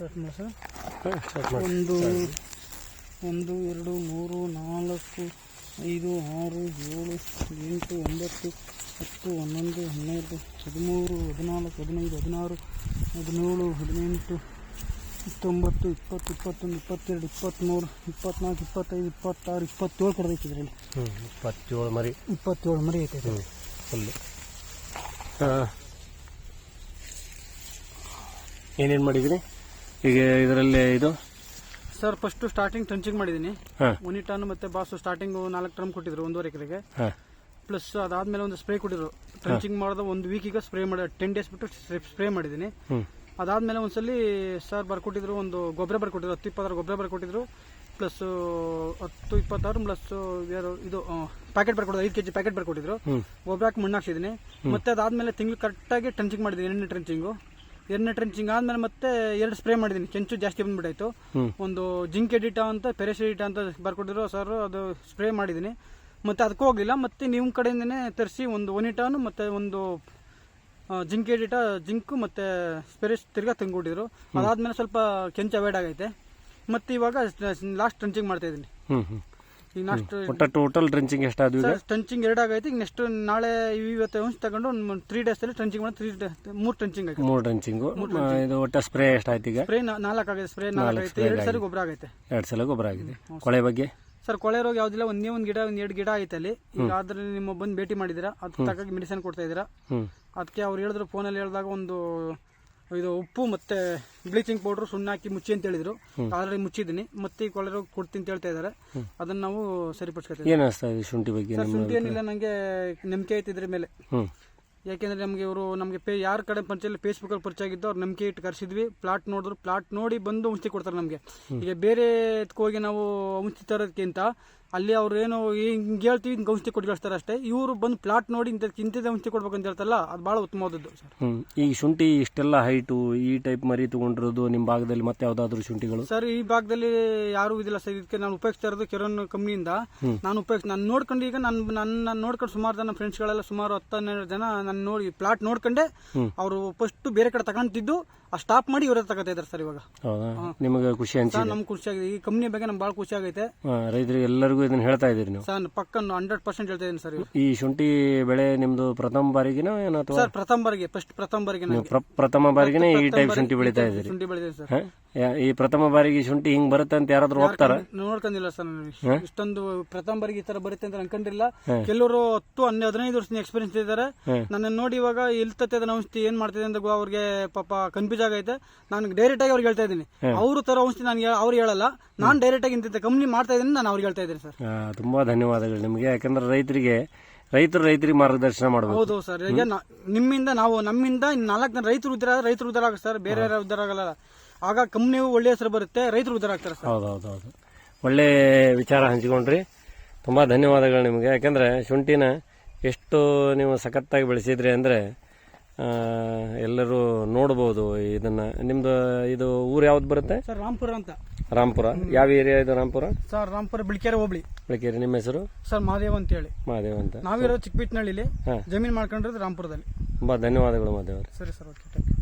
Start ಮಾಡಿ. ಒಂದು ಒಂದು ಎರಡು ಮೂರು ನಾಲ್ಕು ಐದು ಆರು ಏಳು ಎಂಟು ಒಂಬತ್ತು ಹತ್ತು ಹನ್ನೊಂದು ಹನ್ನೆರಡು ಹದಿಮೂರು ಹದಿನಾಲ್ಕು ಹದಿನೈದು ಹದಿನಾರು ಹದಿನೇಳು ಹದಿನೆಂಟು ಇಪ್ಪತ್ತೊಂಬತ್ತು ಇಪ್ಪತ್ತು ಇಪ್ಪತ್ತೊಂದು ಇಪ್ಪತ್ತೆರಡು ಇಪ್ಪತ್ತ್ಮೂರು ಇಪ್ಪತ್ನಾಲ್ಕು ಇಪ್ಪತ್ತೈದು ಇಪ್ಪತ್ತಾರು ಇಪ್ಪತ್ತೇಳು ಕೊಡಬೇಕು ಇದರಲ್ಲಿ ಹ್ಞೂ ಇಪ್ಪತ್ತೇಳು ಮರಿ. ಇಪ್ಪತ್ತೇಳು ಮರಿ ಐತೆ ಹ್ಞೂ ಫುಲ್ಲು. ಏನೇನು ಮಾಡಿದ್ರಿ? ಈಗ ಇದರಲ್ಲಿ ಇದು? ಸರ್ ಫಸ್ಟ್ ಸ್ಟಾರ್ಟಿಂಗ್ ಟ್ರಂಚಿಂಗ್ ಮಾಡಿದೀನಿ ಹಾಂ. ಮತ್ತೆ ಟನ್ ಮತ್ತೆ ಬಾಸು ಸ್ಟಾರ್ಟಿಂಗ್ ನಾಲ್ಕು ಟರ್ಮ್ ಕೊಟ್ಟಿದ್ರು ಒಂದೂವರೆ ಎಕರೆಗೆ. ಹಾಂ. ಪ್ಲಸ್ ಅದಾದ್ಮೇಲೆ ಒಂದು ಸ್ಪ್ರೇ ಕೊಟ್ಟಿದ್ರು. ಟ್ರಂಚಿಂಗ್ ಮಾಡಿದ ಒಂದು ವೀಕಿಗೆ ಸ್ಪ್ರೇ ಮಾಡಿ ಟೆನ್ ಡೇಸ್ ಬಿಟ್ಟು ಸ್ಪ್ರೇ ಮಾಡಿದೀನಿ ಹ್ಞೂ ಅದಾದ್ಮೇಲೆ ಒಂದ್ಸಲಿ ಸರ್ ಬರ್ಕೊಟ್ಟಿದ್ರು ಒಂದು ಗೊಬ್ಬರ ಬರ್ಕೊಟ್ಟಿದ್ರು ಹತ್ತು ಇಪ್ಪತ್ತಾರು ಗೊಬ್ಬರ ಬರ್ಕೊಟ್ಟಿದ್ರು. ಪ್ಲಸ್ ಹತ್ತು ಇಪ್ಪತ್ತಾರು ಪ್ಲಸ್ ಇದು ಪ್ಯಾಕೆಟ್ ಬರ್ಕೊಟ್ಟಿದ್ರು ಐದು ಕೆಜಿ ಪ್ಯಾಕೆಟ್ ಬರ್ಕೊಟ್ಟಿದ್ರು. ಗೊಬ್ಬರ ಹಾಕಿ ಮಣ್ಣು ಮತ್ತೆ ಅದಾದ್ಮೇಲೆ ತಿಂಗಳು ಕರೆಕ್ಟಾಗಿ ಟ್ರಂಚಿಂಗ್ ಮಾಡಿದ್ದೀನಿ ಎಣ್ಣೆ ಟ್ರಂಚಿಂಗು ಎರಡನೇ ಟ್ರಂಚಿಂಗ್ ಆದ್ಮೇಲೆ ಮತ್ತೆ ಎರಡು ಸ್ಪ್ರೇ ಮಾಡಿದ್ದೀನಿ ಕೆಂಚು ಜಾಸ್ತಿ ಬಂದ್ಬಿಟ್ಟಾಯ್ತು ಒಂದು ಜಿಂಕ್ ಎಡಿಟಾ ಅಂತ ಪೆರೆಸಿಡಿಟಾ ಅಂತ ಬರ್ಕೊಟ್ಟಿದ್ರು ಸರ್ ಅದು ಸ್ಪ್ರೇ ಮಾಡಿದ್ದೀನಿ ಮತ್ತೆ ಅದಕ್ಕೂ ಹೋಗಲಿಲ್ಲ. ಮತ್ತೆ ನಿಮ್ಮ ಕಡೆಯಿಂದನೇ ತರಿಸಿ ಒಂದು ಒನಿಟಾನು ಮತ್ತೆ ಒಂದು ಜಿಂಕೆ ಜಿಂಕ್ ಎಡಿಟಾ ಜಿಂಕ್ ಮತ್ತೆ ಸ್ಪೆರೆಸ್ ತಿರ್ಗಾ ತಂದ್ಕೊಟ್ಟಿದ್ರು. ಅದಾದ್ಮೇಲೆ ಸ್ವಲ್ಪ ಕೆಂಚು ಅವಾಯ್ಡ್ ಆಗೈತೆ. ಮತ್ತೆ ಇವಾಗ ಲಾಸ್ಟ್ ಟ್ರಂಚಿಂಗ್ ಮಾಡ್ತಾ ಇದ್ದೀನಿ ಒಟ್ಟು ಟೋಟಲ್ ಡ್ರೆಂಚಿಂಗ್ ಎಷ್ಟು ಈಗ? ಟ್ರಂಚಿಂಗ್ ಎರಡು ಆಗೈತೆ ಈಗ ನೆಕ್ಸ್ಟ್ ನಾಳೆ ಇವತ್ತು ಅಂಶ ತಗೊಂಡು ಒಂದು ತ್ರೀ ಡೇಸಲ್ಲಿ ಟ್ರಂಚಿಂಗ್ ಮಾಡಿ ತ್ರೀ ಮೂರು ಟ್ರಂಚಿಂಗ್ ಆಗಿದೆ ಮೂರು ಡ್ರೆಂಚಿಂಗು ಇದು ಒಟ್ಟು ಸ್ಪ್ರೇ ಎಷ್ಟಾಯ್ತು ಈಗ? ಸ್ಪ್ರೇ ನಾಲ್ಕು ಆಗೈತೆ ಸ್ಪ್ರೇ ನಾಲ್ಕು ಆಗೈತೆ ಎರಡು ಸಲ ಗೊಬ್ಬರ ಆಗೈತೆ. ಎರಡು ಸಲ ಗೊಬ್ಬರ ಆಗಿದೆ. ಕೊಳೆ ಬಗ್ಗೆ? ಸರ್ ಕೊಳೆ ರೋಗ ಯಾವ್ದಿಲ್ಲ ಒಂದೇ ಒಂದು ಗಿಡ ಒಂದ್ ಎರಡು ಗಿಡ ಐತೆ ಅಲ್ಲಿ. ಈಗ ಆದ್ರೆ ನಿಮ್ಮ ಬಂದು ಭೇಟಿ ಮಾಡಿದಿರಾ ಅದಕ್ಕೆ ತಕ್ಕಾಗಿ ಮೆಡಿಸಿನ್ ಕೊಡ್ತಾ ಇದ್ದೀರಾ. ಹ್ಞೂ ಅದಕ್ಕೆ ಅವ್ರು ಹೇಳಿದ್ರು ಫೋನಲ್ಲಿ ಹೇಳಿದಾಗ ಒಂದು ಇದು ಉಪ್ಪು ಮತ್ತೆ ಬ್ಲೀಚಿಂಗ್ ಪೌಡರ್ ಸುಣ್ಣ ಹಾಕಿ ಮುಚ್ಚಿ ಅಂತ ಹೇಳಿದ್ರು. ಆಲ್ರೆಡಿ ಮುಚ್ಚಿದ್ದೀನಿ. ಮತ್ತೆ ಈ ಕೊಳೆರೋಗ ಕೊಡ್ತೀನಿ ಅಂತ ಹೇಳ್ತಾ ಇದ್ದಾರೆ ಅದನ್ನ ನಾವು ಸರಿಪಡಿಸ್ಕೊತೀವಿ ಏನು ಅನಿಸ್ತಾ ಇದೆ ಶುಂಠಿ ಬಗ್ಗೆ? ಸರ್ ಶುಂಠಿ ಏನಿಲ್ಲ ನನಗೆ ನಂಬಿಕೆ ಐತೆ ಇದ್ರ ಮೇಲೆ. ಯಾಕೆಂದ್ರೆ ನಮಗೆ ಇವರು ನಮಗೆ ಪೇ ಯಾರ ಕಡೆ ಪಂಚಾಯತ್ ಫೇಸ್ಬುಕ್ ಅಲ್ಲಿ ಪರಿಚಯ ಆಗಿದ್ದು ಅವ್ರ ನಂಬಿಕೆ ಇಟ್ಟು ಕರೆಸಿದ್ವಿ. ಪ್ಲಾಟ್ ನೋಡಿದ್ರು. ಪ್ಲಾಟ್ ನೋಡಿ ಬಂದು ಔಷಧಿ ಕೊಡ್ತಾರೆ ನಮಗೆ. ಈಗ ಬೇರೆ ಹೋಗಿ ನಾವು ಔಷಧಿ ತರೋದಕ್ಕಿಂತ ಅಲ್ಲಿ ಅವ್ರು ಏನು ಹಿಂಗೆ ಹೇಳ್ತೀವಿ ಹಿಂಗೆ ಔಷಧಿ ಕೊಟ್ಟು ಕಳಿಸ್ತಾರೆ ಅಷ್ಟೇ. ಇವರು ಬಂದು ಪ್ಲಾಟ್ ನೋಡಿ ಇಂಥ ಇಂಥದ್ದು ಔಷಧಿ ಕೊಡ್ಬೇಕು ಅಂತ ಹೇಳ್ತಾರಲ್ಲ ಅದು ಭಾಳ ಉತ್ತಮವಾದದ್ದು ಸರ್. ಹ್ಞೂ ಈ ಶುಂಠಿ ಇಷ್ಟೆಲ್ಲ ಹೈಟು ಈ ಟೈಪ್ ಮರಿ ತಗೊಂಡಿರೋದು ನಿಮ್ಮ ಭಾಗದಲ್ಲಿ ಮತ್ತೆ ಯಾವುದಾದ್ರೂ ಶುಂಠಿಗಳು? ಸರ್ ಈ ಭಾಗದಲ್ಲಿ ಯಾರು ಇದಿಲ್ಲ ಸರ್. ಇದಕ್ಕೆ ನಾನು ಉಪಯೋಗಿಸ್ತಾ ಇರೋದು ಕೆರೋನ್ ಕಂಪ್ನಿಯಿಂದ. ನಾನು ಉಪಯೋಗಿಸ್ ನಾನು ನೋಡ್ಕೊಂಡು ಈಗ ನಾನು ನನ್ನ ನಾನು ನೋಡ್ಕೊಂಡು ಸುಮಾರು ಜನ ಫ್ರೆಂಡ್ಸ್ಗಳೆಲ್ಲ ಸುಮಾರು ಹತ್ತು ಹನ್ನೆರಡು ಜನ ನಾನು ನೋಡಿ ಪ್ಲಾಟ್ ನೋಡ್ಕೊಂಡೆ. ಅವರು ಫಸ್ಟ್ ಬೇರೆ ಕಡೆ ತಗೊಂತಿದ್ದು. ಆ ಸ್ಟಾಪ್ ಮಾಡಿ ಇವ್ರ ತಗೋತಾ ಇದಾರೆ ಸರ್ ಇವಾಗ. ಹೌದಾ? ನಿಮಗೆ ಖುಷಿ ಸರ್ ಅನ್ಸಿದೆ. ನಮ್ಗೆ ಖುಷಿ ಆಗಿದೆ. ಈ ಕಂಪ್ನಿ ಬಗ್ಗೆ ನಮ್ಗೆ ಭಾಳ ಖುಷಿ ಆಗೈತೆ. ರೈತರಿಗೆ ಎಲ್ಲರಿಗೂ ಇದನ್ನ ಹೇಳ್ತಾ ಇದೀರಿ ನೀವು. ಸರ್ ಪಕ್ಕ ಹಂಡ್ರೆಡ್ ಪರ್ಸೆಂಟ್ ಹೇಳ್ತಾ ಇದೀನಿ ಸರ್ ಇವಾಗ. ಈ ಶುಂಠಿ ಬೆಳೆ ನಿಮ್ದು ಪ್ರಥಮ ಬಾರಿಗಿನ ಏನು ಅಥವಾ? ಸರ್ ಪ್ರಥಮ ಬಾರಿಗೆ ಫಸ್ಟ್ ಪ್ರಥಮ ಬಾರಿಗೆ ನೀವು ನನಗೆ ಪ್ರ- ಪ್ರಥಮ ಬಾರಿಗೆ ಈ ಟೈಪ್ ಶುಂಠಿ ಬೆಳಿತಾ ಇದ್ದೀರಿ. ಶುಂಠಿ ಬೆಳೆದಿದೆ ಸರ್. ಈ ಪ್ರಥಮ ಬಾರಿಗೆ ಶುಂಠಿ ಹಿಂಗ್ ಬರುತ್ತೆ ಅಂತ ಯಾರಾದ್ರೂ ಹೋಗ್ತಾರ? ನೋಡ್ಕೊಂಡಿಲ್ಲ ಸರ್ ನಾನು ಇಷ್ಟೊಂದು ಪ್ರಥಮ ಬಾರಿಗೆ ಈ ತರ ಬರುತ್ತೆ ಅಂತ ಅನ್ಕೊಂಡಿಲ್ಲ. ಕೆಲವರು ಹತ್ತು ಹನ್ನೆ ಹದಿನೈದು ವರ್ಷದ ಎಕ್ಸ್ಪೀರಿಯನ್ಸ್ ಇದ್ದಾರೆ ನನ್ನ ನೋಡಿ ಇವಾಗ ಇಲ್ತತೆ ಅದನ್ನ ಔಷಧಿ ಏನ್ ಮಾಡ್ತಿದೆ ಅಂತ ಅವ್ರಿಗೆ ಪಾಪ ಕನ್ಫ್ಯೂಸ್ ಆಗೈತೆ. ನಾನು ಡೈರೆಕ್ಟ್ ಆಗಿ ಅವ್ರಿಗೆ ಹೇಳ್ತಾ ಇದ್ದೀನಿ. ಅವರು ತರ ಔಷಧಿ ನಾನು ಅವ್ರು ಹೇಳಲ್ಲ. ನಾನು ಡೈರೆಕ್ಟ್ ಆಗಿ ಇಂತ ಕಂಪ್ನಿ ಮಾಡ್ತಾ ಇದ್ದೀನಿ ನಾನು ಅವ್ರಿಗೆ ಹೇಳ್ತಾ ಇದ್ದೀನಿ ಸರ್. ತುಂಬಾ ಧನ್ಯವಾದಗಳು ನಿಮಗೆ. ಯಾಕಂದ್ರೆ ರೈತರಿಗೆ ರೈತರು ರೈತರಿಗೆ ಮಾರ್ಗದರ್ಶನ ಮಾಡಬೇಕು. ಹೌದು ಸರ್. ಈಗ ನಿಮ್ಮಿಂದ ನಾವು ನಮ್ಮಿಂದ ನಾಲ್ಕು ಜನ ರೈತರು ಉದ್ದಾರ ರೈತರು ಉದ್ದಾರ ಆಗ ಸರ್. ಬೇರೆ ಯಾರು ಉದ್ದಾರ ಆಗಲ್ಲ. ಆಗ ಕಂಪ್ನಿಗೂ ಒಳ್ಳೆ ಹೆಸರು ಬರುತ್ತೆ ರೈತರು ಉದ್ದಾರ ಆಗ್ತಾರೆ ಸರ್. ಹೌದು ಹೌದು ಹೌದು ಒಳ್ಳೆ ವಿಚಾರ ಹಂಚಿಕೊಂಡ್ರಿ. ತುಂಬಾ ಧನ್ಯವಾದಗಳು ನಿಮಗೆ. ಯಾಕಂದ್ರೆ ಶುಂಠಿನ ಎಷ್ಟು ನೀವು ಸಖತ್ತಾಗಿ ಬೆಳೆಸಿದ್ರಿ ಅಂದ್ರೆ ಎಲ್ಲರೂ ನೋಡ್ಬೋದು ಇದನ್ನ. ನಿಮ್ದು ಇದು ಊರು ಯಾವ್ದು ಬರುತ್ತೆ? ಸರ್ ರಾಮ್ಪುರ ಅಂತ. ರಾಮ್ಪುರ. ಯಾವ ಏರಿಯಾ ಇದು ರಾಮ್ಪುರ? ಸರ್ ರಾಮ್ಪುರ ಬಿಳಿಕೆರೆ ಹೋಬಳಿ. ಬೆಳಕೇರಿ. ನಿಮ್ಮ ಹೆಸರು? ಸರ್ ಮಹಾದೇವ್ ಅಂತ ಹೇಳಿ ಮಹಾದೇವ್ ಅಂತ. ನಾವಿರೋ ಚಿಕ್ಕಬಿಟ್ನಳ್ಳಿಲಿ. ಹಾಂ. ಜಮೀನು ಮಾಡ್ಕೊಂಡಿರೋದು ರಾಮ್ಪುರದಲ್ಲಿ. ತುಂಬಾ ಧನ್ಯವಾದಗಳು ಮಹಾದೇವ್ ಸರಿ ಸರ್ ಓಕೆ ಥ್ಯಾಂಕ್ ಯು